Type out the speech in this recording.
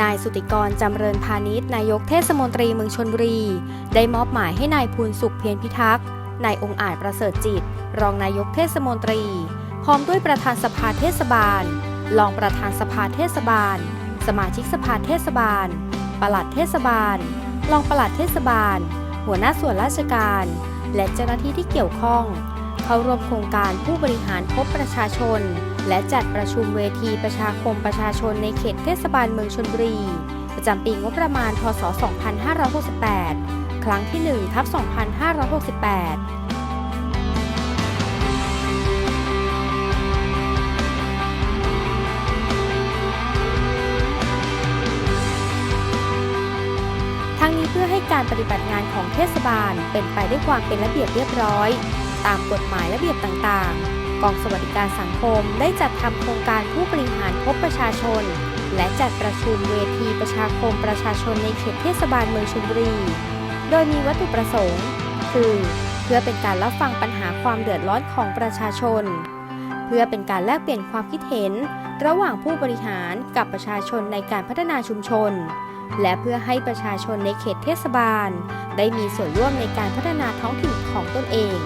นายสุติกรจำเริญพาณิชย์นายกเทศมนตรีเมืองชนบุรี ได้มอบหมายให้นายภูลสุขเพียรพิทักษ์นายองค์อาจประเสริฐจิต รองนายกเทศมนตรี พร้อมด้วยประธานสภาเทศบาล รองประธานสภาเทศบาล สมาชิกสภาเทศบาล ปลัดเทศบาล รองปลัดเทศบาล หัวหน้าส่วนราชการ และเจ้าหน้าที่ที่เกี่ยวข้อง เข้าร่วมโครงการผู้บริหารพบประชาชน และจัดประชุมเวทีประชาคมประชาชนในเขตเทศบาลเมืองชนบุรี ประจำปีงบประมาณ พศ 2568 ครั้งที่1ทับ2568ทั้งนี้เพื่อให้การปฏิบัติงานของเทศบาลเป็นไปด้วยความเป็นระเบียบเรียบร้อย ตามกฎหมายระเบียบต่างๆ กองสวัสดิการสังคมได้จัดทำโครงการผู้บริหารพบประชาชน และจัดประชุมเวทีประชาคมประชาชนในเขตเทศบาลเมืองชลบุรี โดยมีวัตถุประสงค์ คือ เพื่อเป็นการรับฟังปัญหาความเดือดร้อนของประชาชน เพื่อเป็นการแลกเปลี่ยนความคิดเห็น ระหว่างผู้บริหารกับประชาชนในการพัฒนาชุมชน และเพื่อให้ประชาชนในเขตเทศบาล ได้มีส่วนร่วมในการพัฒนาท้องถิ่นของตนเอง